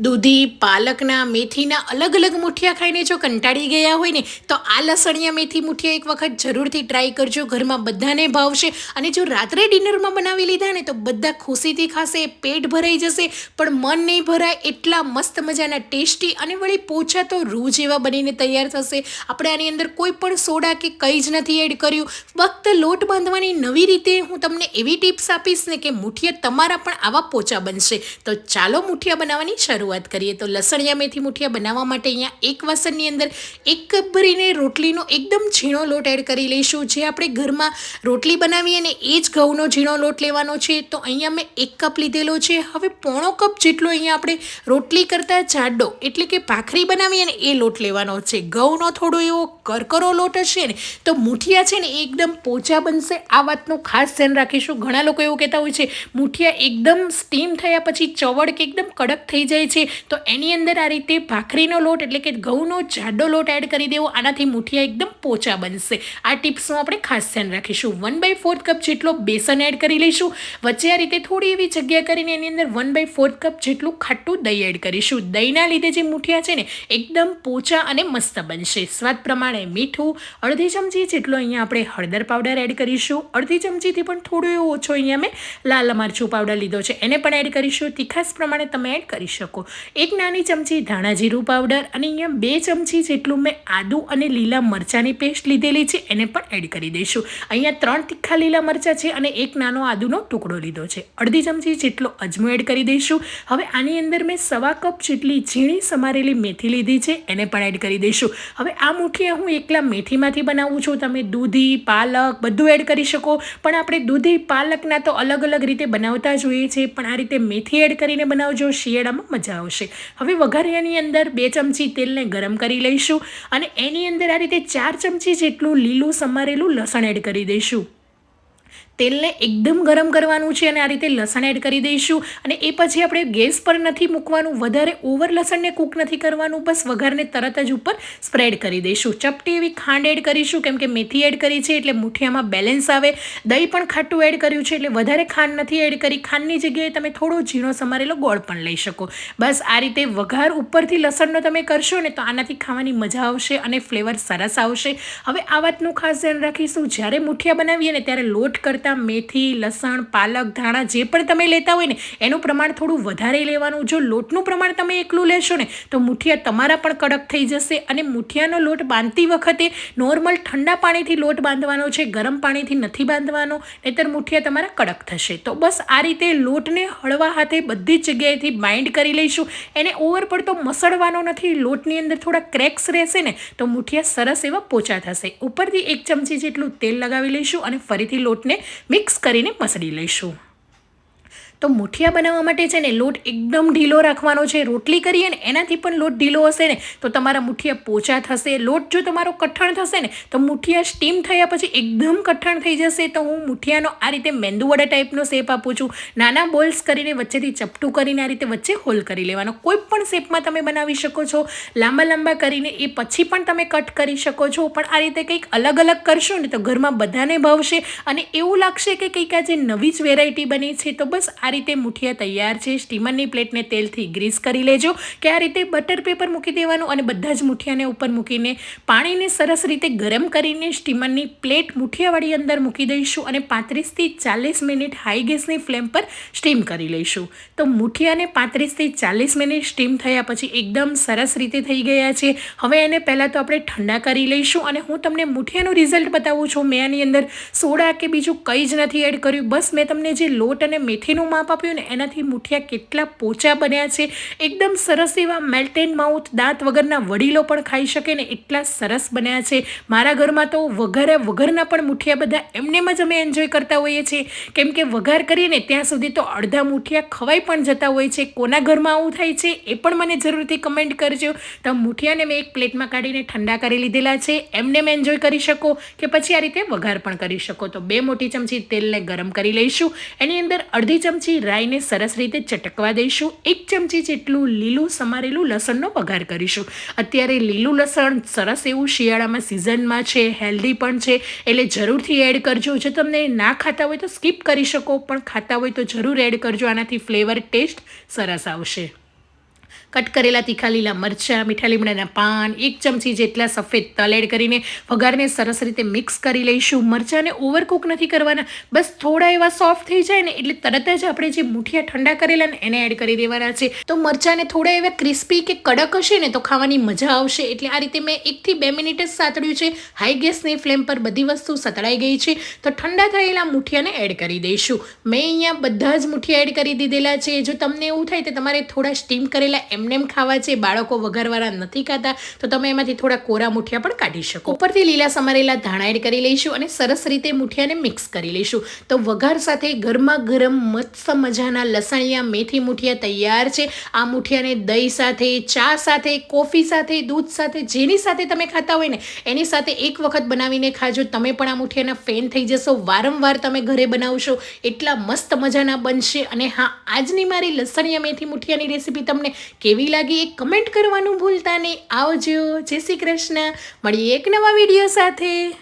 દૂધી, પાલકના મેથીના અલગ અલગ મુઠિયા ખાઈને જો કંટાળી ગયા હોય ને, તો આ લસણિયા મેથી મુઠિયા એક વખત જરૂરથી ટ્રાય કરજો. ઘરમાં બધાને ભાવશે. અને જો રાત્રે ડિનરમાં બનાવી લીધા ને, તો બધા ખુશીથી ખાશે, પેટ ભરાઈ જશે. પણ મન નહીં ભરાય એટલા મસ્ત મજાના, ટેસ્ટી અને વળી પોચા તો રૂ જેવા બનીને તૈયાર થશે. આપણે આની અંદર કોઈ પણ સોડા કે કંઈ જ નથી એડ કર્યું. ફક્ત લોટ બાંધવાની નવી રીતે હું તમને એવી ટિપ્સ આપીશ ને કે મુઠિયા તમારા પણ આવા પોચા બનશે. તો ચાલો મુઠિયા બનાવવાની શરૂઆત કરીએ તો લસણિયા મેથી મુઠિયા બનાવવા માટે અહીંયા એક વાસણની અંદર એક કપ ભરીને રોટલીનો એકદમ ઝીણો લોટ એડ કરી લઈશું. જે આપણે ઘરમાં રોટલી બનાવીએ અને એ જ ઘઉંનો ઝીણો લોટ લેવાનો છે, તો અહીંયા મેં એક કપ લીધેલો છે. હવે પોણો કપ જેટલો અહીંયા આપણે રોટલી કરતાં જાડો એટલે કે ભાખરી બનાવીએ અને એ લોટ લેવાનો છે. ઘઉંનો થોડો એવો કરકરો લોટ હશે ને, તો મુઠિયા છે ને એકદમ પોચા બનશે. આ વાતનું ખાસ ધ્યાન રાખીશું. ઘણા લોકો એવું કહેતા હોય છે, મુઠિયા એકદમ સ્ટીમ થયા પછી ચવડ કે એકદમ કડક થઈ જાય છે. તો એની અંદર આ રીતે ભાખરીનો લોટ એટલે કે ઘઉંનો જાડો લોટ એડ કરી દેવો. આનાથી મુઠિયા એકદમ પોચા બનશે. આ ટિપ્સનું આપણે ખાસ ધ્યાન રાખીશું. વન બાય ફોર્થ કપ જેટલો બેસન એડ કરી લઈશું. વચ્ચે આ રીતે થોડી એવી જગ્યા કરીને એની અંદર વન બાય ફોર્થ કપ જેટલું ખાટું દહીં એડ કરીશું. દહીંના લીધે જે મુઠિયા છે ને, એકદમ પોચા અને મસ્ત બનશે. સ્વાદ પ્રમાણે. મીઠું. અડધી ચમચી જેટલો અહીંયા આપણે હળદર પાવડર એડ કરીશું. અડધી ચમચીથી પણ થોડું એવું ઓછો અહીંયા મેં લાલ મરચું પાવડર લીધો છે. એને પણ એડ કરીશું. તીખાસ પ્રમાણે તમે એડ કરી શકો. એક નાની ચમચી ધાણા જીરું પાવડર અને અહીંયા બે ચમચી જેટલું મેં આદુ અને લીલા મરચાંની પેસ્ટ લીધેલી છે. એને પણ એડ કરી દઈશું. અહીંયા ત્રણ તીખા લીલા મરચાં છે અને એક નાનો આદુનો ટુકડો લીધો છે. અડધી ચમચી જેટલો અજમો એડ કરી દઈશું. હવે આની અંદર મેં સવા કપ જેટલી ઝીણી સમારેલી મેથી લીધી છે. એને પણ એડ કરી દઈશું. હવે આ મુઠ્ઠીએ હું એકલા મેથીમાંથી બનાવું છું, તમે દૂધી, પાલક બધું એડ કરી શકો. પણ આપણે દૂધી, પાલકના તો અલગ અલગ રીતે બનાવતા જોઈએ છે, પણ આ રીતે મેથી એડ કરીને બનાવજો, શિયાળામાં મજા આવશે. હવે વઘારિયાની અંદર બે ચમચી તેલને ગરમ કરી લઈશું અને એની અંદર આ રીતે ચાર ચમચી જેટલું લીલું સમારેલું લસણ એડ કરી દઈશું. તેલને એકદમ ગરમ કરવાનું છે અને આ રીતે લસણ એડ કરી દઈશું. અને એ પછી આપણે ગેસ પર નથી મૂકવાનું, વધારે ઓવર લસણને કૂક નથી કરવાનું, બસ વઘારને તરત જ ઉપર સ્પ્રેડ કરી દઈશું. ચપટી એવી ખાંડ એડ કરીશું, કેમ કે મેથી એડ કરી છે એટલે મુઠિયામાં બેલેન્સ આવે. દહીં પણ ખાટું એડ કર્યું છે એટલે વધારે ખાંડ નથી એડ કરી. ખાંડની જગ્યાએ તમે થોડો ઝીણો સમારેલો ગોળ પણ લઈ શકો. બસ આ રીતે વઘાર ઉપરથી લસણનો તમે કરશો ને તો આનાથી ખાવાની મજા આવશે અને ફ્લેવર સરસ આવશે. હવે આ વાતનું ખાસ ધ્યાન રાખીશું. જ્યારે મુઠિયા બનાવીએ ને ત્યારે લોટ કરતાં મેથી, લસણ, પાલક, ધાણા જે પણ તમે લેતા હોય ને, એનું પ્રમાણ થોડું વધારે લેવાનું. જો લોટનું પ્રમાણ તમે એકલું લેશો ને, તો મુઠિયા તમારા પણ કડક થઈ જશે અને મુઠિયાનો લોટ બાંધતી વખતે નોર્મલ ઠંડા પાણીથી લોટ બાંધવાનો છે, ગરમ પાણીથી નથી બાંધવાનો, નહીતર મુઠિયા તમારા કડક થશે. તો બસ આ રીતે લોટને હળવા હાથે બધી જ જગ્યાએથી બાઇન્ડ કરી લઈશું. એને ઓવર પડતો મસળવાનો નથી, લોટની અંદર થોડા ક્રેક્સ રહેશે ને, તો મુઠિયા સરસ એવા પોચા થશે. ઉપરથી એક ચમચી જેટલું તેલ લગાવી લઈશું અને ફરીથી લોટને મિક્સ કરીને મસળી લઈશું. તો મુઠિયા બનાવવા માટે છે ને લોટ એકદમ ઢીલો રાખવાનો છે. રોટલી કરીએ ને એનાથી પણ લોટ ઢીલો હશે ને, તો તમારા મુઠિયા પોચા થશે. લોટ જો તમારો કઠણ થશે ને, તો મુઠિયા સ્ટીમ થયા પછી એકદમ કઠણ થઈ જશે. તો હું મુઠિયાનો આ રીતે મેંદુવડા ટાઈપનો શેપ આપું છું. નાના બોલ્સ કરીને વચ્ચેથી ચપટું કરીને આ રીતે વચ્ચે હોલ કરી લેવાનો. કોઈ પણ શેપમાં તમે બનાવી શકો છો. લાંબા લાંબા કરીને એ પછી પણ તમે કટ કરી શકો છો. પણ આ રીતે કંઈક અલગ અલગ કરશો ને, તો ઘરમાં બધાને ભાવશે. અને એવું લાગશે કે કંઈક આજે નવી જ વેરાયટી બની છે. તો બસ આ રીતે મુઠિયા તૈયાર છે. સ્ટીમરની પ્લેટને તેલથી ગ્રીસ કરી લેજો. કે આ રીતે બટર પેપર મૂકી દેવાનું અને બધા જ મુઠિયાને ઉપર મૂકીને પાણીને સરસ રીતે ગરમ કરીને સ્ટીમરની પ્લેટ મુઠિયાવાળી અંદર મૂકી દઈશું અને પાંત્રીસથી ચાલીસ મિનિટ હાઈ ગેસની ફ્લેમ પર સ્ટીમ કરી લઈશું. તો મુઠિયાને પાંત્રીસથી ચાલીસ મિનિટ સ્ટીમ થયા પછી એકદમ સરસ રીતે થઈ ગયા છે. હવે એને પહેલાં તો આપણે ઠંડા કરી લઈશું અને હું તમને મુઠિયાનું રિઝલ્ટ બતાવું છું. મેં આની અંદર સોડા કે બીજું કંઈ જ નથી એડ કર્યું. બસ મેં તમને જે લોટ અને મેથીનું માપ આપ્યું ને એનાથી મુઠિયા કેટલા પોચા બન્યા છે. એકદમ સરસ એવા મેલ્ટ એન્ડ માઉથ દાંત વગરના વડીલો પણ ખાઈ શકે ને એટલા સરસ બન્યા છે. મારા ઘરમાં તો વઘારે વગરના પણ મુઠિયા બધા એમનેમ જ અમે એન્જોય કરતા હોઈએ છીએ. કેમ કે વઘાર કરીએ ને ત્યાં સુધી તો અડધા મુઠિયા ખવાઈ પણ જતા હોય છે. કોના ઘરમાં આવું થાય છે એ પણ મને જરૂરથી કમેન્ટ કરજો. તો મુઠિયાને મેં એક પ્લેટમાં કાઢીને ઠંડા કરી લીધેલા છે. એમને મેં એન્જોય કરી શકો કે પછી આ રીતે વઘાર પણ કરી શકો. તો બે મોટી ચમચી તેલને ગરમ કરી લઈશું. એની અંદર અડધી ચમચી રાઈને સરસ રીતે ચટકવા દઈશું. એક ચમચી જેટલું લીલું સમારેલું લસણનો વઘાર કરીશું. અત્યારે લીલું લસણ સરસ એવું શિયાળામાં સિઝનમાં છે, હેલ્ધી પણ છે, એટલે જરૂરથી એડ કરજો. જો તમને ના ખાતા હોય તો સ્કીપ કરી શકો, પણ ખાતા હોય તો જરૂર એડ કરજો. આનાથી ફ્લેવર, ટેસ્ટ સરસ આવશે. કટ કરેલા તીખા લીલા મરચાં, મીઠા લીમડાના પાન, એક ચમચી જેટલા સફેદ તલ એડ કરીને વઘારને સરસ રીતે મિક્સ કરી લઈશું. મરચાંને ઓવરકુક નથી કરવાના, બસ થોડા એવા સોફ્ટ થઈ જાય ને એટલે તરત જ આપણે જે મુઠિયા ઠંડા કરેલા ને એને એડ કરી દેવાના છે. તો મરચાંને થોડા એવા ક્રિસ્પી કે કડક હશે ને તો ખાવાની મજા આવશે. એટલે આ રીતે મેં એકથી બે મિનિટ જ સાતડ્યું છે. હાઈ ગેસની ફ્લેમ પર બધી વસ્તુ સતળાઈ ગઈ છે. તો ઠંડા થયેલા મુઠિયાને એડ કરી દઈશું. મેં અહીંયા બધા જ મુઠિયા એડ કરી દીધેલા છે. જો તમને એવું થાય તો તમારે થોડા સ્ટીમ કરેલા એમનેમ ખાવા છે, બાળકો વઘારવાળા નથી ખાતા, તો તમે એમાંથી થોડા કોરા મુઠિયા પણ કાઢી શકો. ઉપરથી લીલા સમારેલા ધાણા એડ કરી લઈશું અને સરસ રીતે મુઠિયાને મિક્સ કરી લઈશું. તો વઘાર સાથે ગરમા ગરમ મસ્ત મજાના લસણિયા મેથી મુઠિયા તૈયાર છે. આ મુઠિયાને દહીં સાથે, ચા સાથે, કોફી સાથે, દૂધ સાથે, જેની સાથે તમે ખાતા હોય ને, એની સાથે એક વખત બનાવીને ખાજો. તમે પણ આ મુઠિયાના ફેન થઈ જશો. વારંવાર તમે ઘરે બનાવશો. એટલા મસ્ત મજાના બનશે. અને હા, આજની મારી લસણિયા મેથી મુઠિયાની રેસીપી તમને કેવી લાગી એ કમેન્ટ કરવાનું ભૂલતા નહીં. આવજો. જય શ્રી કૃષ્ણ. મળીએ એક નવા વીડિયો સાથે.